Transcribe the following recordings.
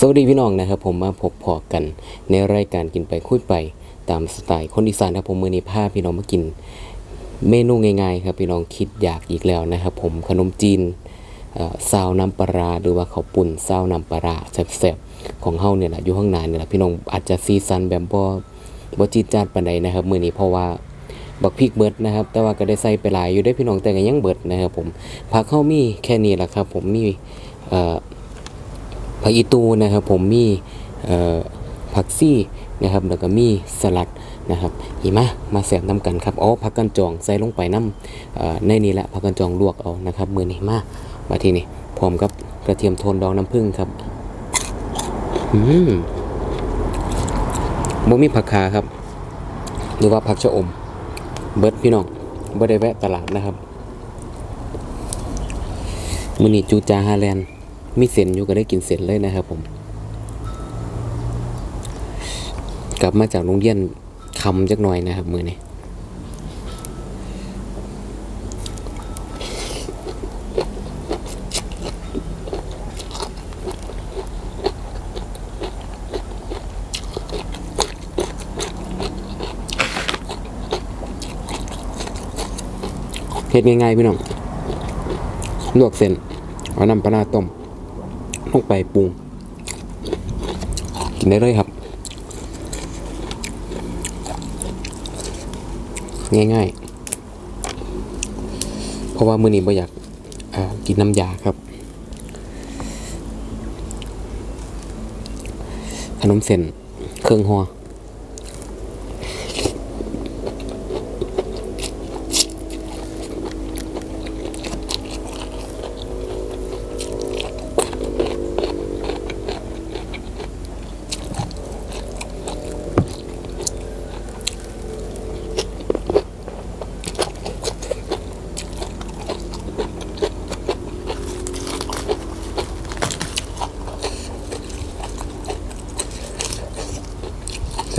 สวัสดีพี่น้องนะครับผมมาพบพอกันในรายการกินไปคุยไปตามสไตล์คนอีสานครับผมมือนี้พาพี่น้องมากิน เมนูง่ายๆครับพี่น้องคิดอยากอีกแล้วนะครับผมขนมจีนเอ่อซาวน้ำปลาหรือว่าข้าวปุ่นซาวน้ำปลาแซ่บๆของเฮาเนี่ยแหละอยู่ข้างในเนี่ยแหละพี่น้องอาจจะซีซันแบบบ่บ่จีจาดปานใดนะครับมือนี้เพราะว่าบักพริกเบิดนะครับ แต่ว่าก็ได้ใส่ไปหลายอยู่ได้พี่น้องแต่ก็ยังเบิดนะครับผมผักเข้ามีแค่นี้แหละครับผมมีเอ่อ ผักอีตูนะครับผมมีผักซี่นะครับแล้วก็มีสลัดนะครับหิมะมาแสบน้ำกันครับอ๋อผักกันจองใส่ลงไปน้ำในนี้แหละผักกันจองลวกเอานะครับมือนี้มามาที่นี่พร้อมกับกระเทียมโทนดองน้ำผึ้งครับอืมบ่มีผักคาครับ หรือว่าผักชะอม เบิร์ดพี่น้องบ่ได้แวะตลาดนะครับมือนี้จูจาฮาแลนด์ มีเส้นอยู่ก็ได้กินเส้นเลยนะครับผม กลับมาจากโรงเรียนคำจักหน่อยนะครับ มือนี้เฮ็ดง่ายๆพี่น้อง ลวกเส้น เอาน้ำปลาร้าต้ม ลงไปปรุง กินได้เลยครับ ง่ายๆ เพราะว่ามื้อนี้บ่อยากกินน้ำยาครับ ขนมเส้นเครื่องหัว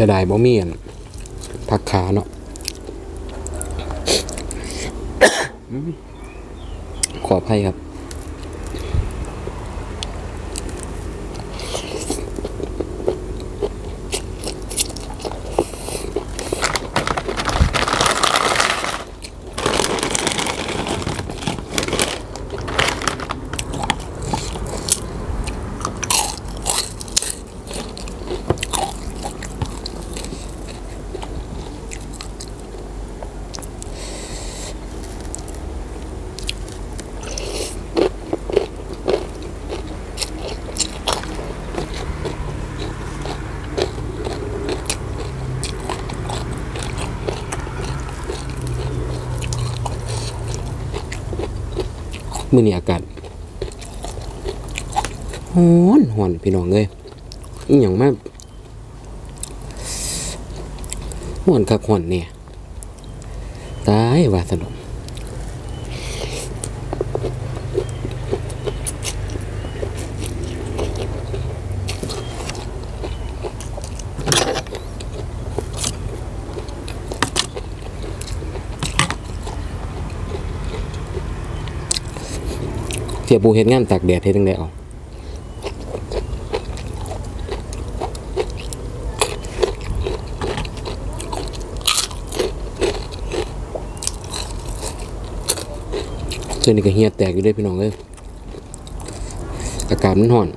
สียดายบ่มีอันผักขาเนาะขออภัยครับ มื้อนี้อากาศฮ้อนฮ้อนพี่น้องเอ้ยอีหยังมาฮ้อนคับฮ้อนเนี่ยตายว่าสนม สียปูเห็ดงานตากแดดเห็ดจังได๋เอาเสื้อนี่ก็เหียแตกอยู่ด้อพี่น้องเอ้ยอากาศมันร้อน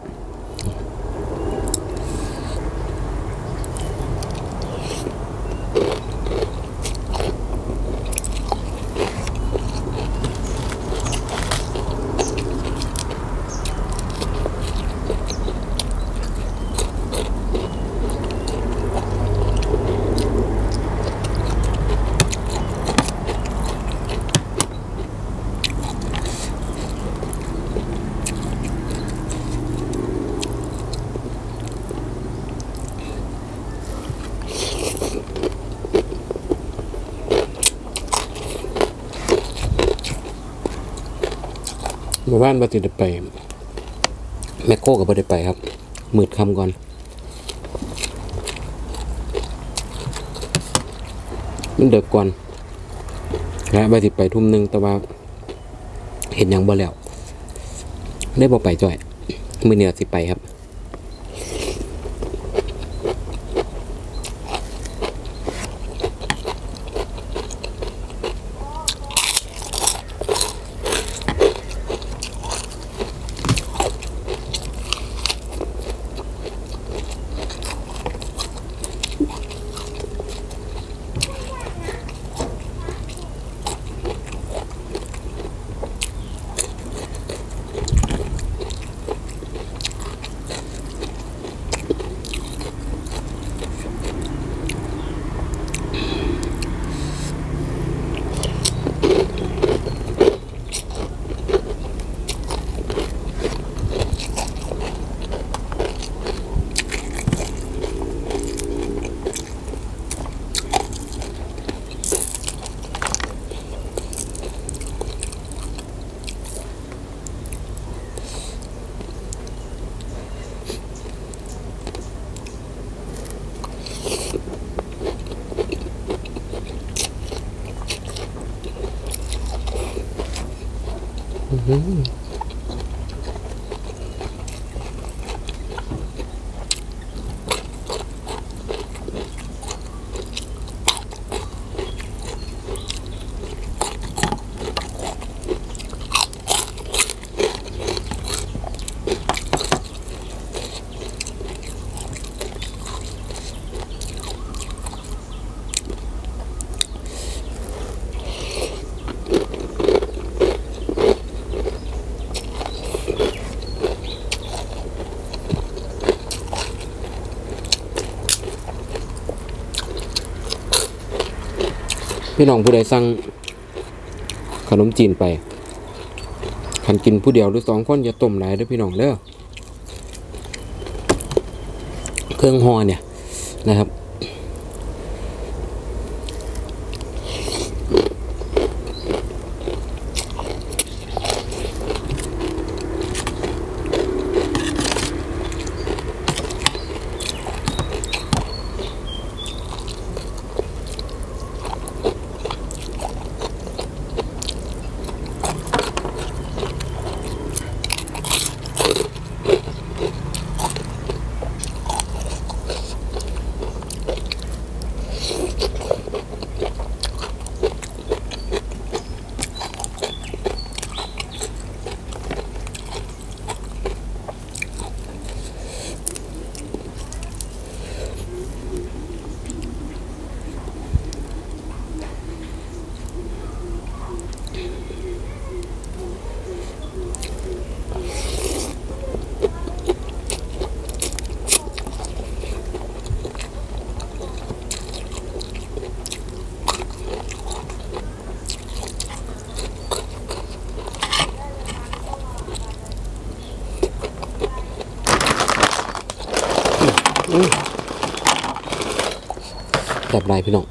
มื่อวานบ่ติดไป แมคโครกับ่ได้ไปครับ มืดคำก่อน มันเดึกก่อนนะบ่สิไปทุ่มหนึ่งแต่ว่าเห็นยังบ่แล้ว ได้บ่ไปจ่อย มือเหนี้สิไปครับ พี่น้องผู้ใดสั่งขนมจีนไปขันกินผู้เดียวหรือสองคนอย่าต้มหลายเด้อพี่น้องเด้อเครื่องห่อเนี่ยนะครับ แบบไรพี่น้อง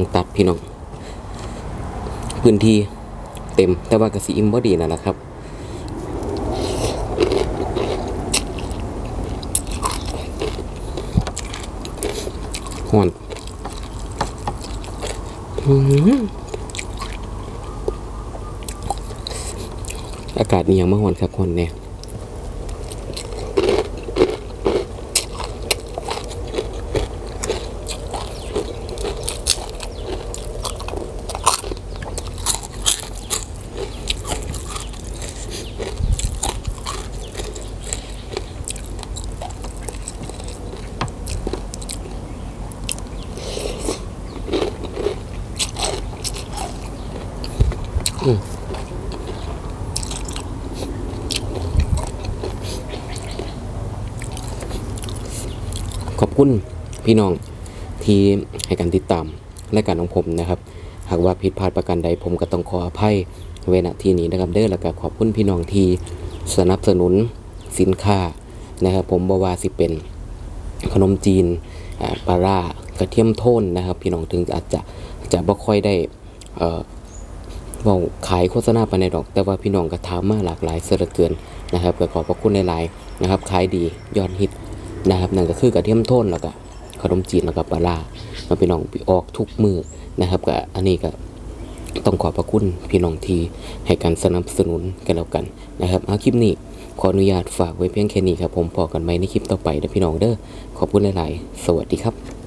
องตัดพี่น้อง พื้นที่เต็มแต่ว่ากระสีอิมบ่ดีนั่นแหละครับหอนอากาศนี่ยังมาห่อนครับห่อนเนี่ย ขอบคุณ พี่น้องที่ให้การติดตามรายการของผมนะครับ หากว่าผิดพลาดประการใดผมก็ต้องขออภัยเวณทีนี้นะครับเด้อแล้วก็ขอบคุณพี่น้องที่สนับสนุนสินค้านะครับ ผมบว่าสิเป็นขนมจีนปลาร่ากระเทียมโทนนะครับ พี่น้องถึงอาจจะจะบ่ค่อยได้เอ่อเว่าขายโฆษณาไปในดอก แต่ว่าพี่น้องก็ถามมาหลากหลายเสียเหลือเกินนะครับก็ขอบพระคุณหลายๆนะครับขายดียอดฮิตนะครับนั่นก็คือกระเทียมโทนแล้วก็ ขนมจีนแล้วก็ปลาล่ามาพี่น้องออกทุกมือนะครับก็อันนี้ก็ต้องขอบพระคุณพี่น้องที่ให้การสนับสนุนกันแล้วกันนะครับเอาคลิปนี้ขออนุญาตฝากไว้เพียงแค่นี้ครับผมพอกันไหมในคลิปต่อไปนะพี่น้องเด้อขอบคุณหลาย ๆ สวัสดีครับ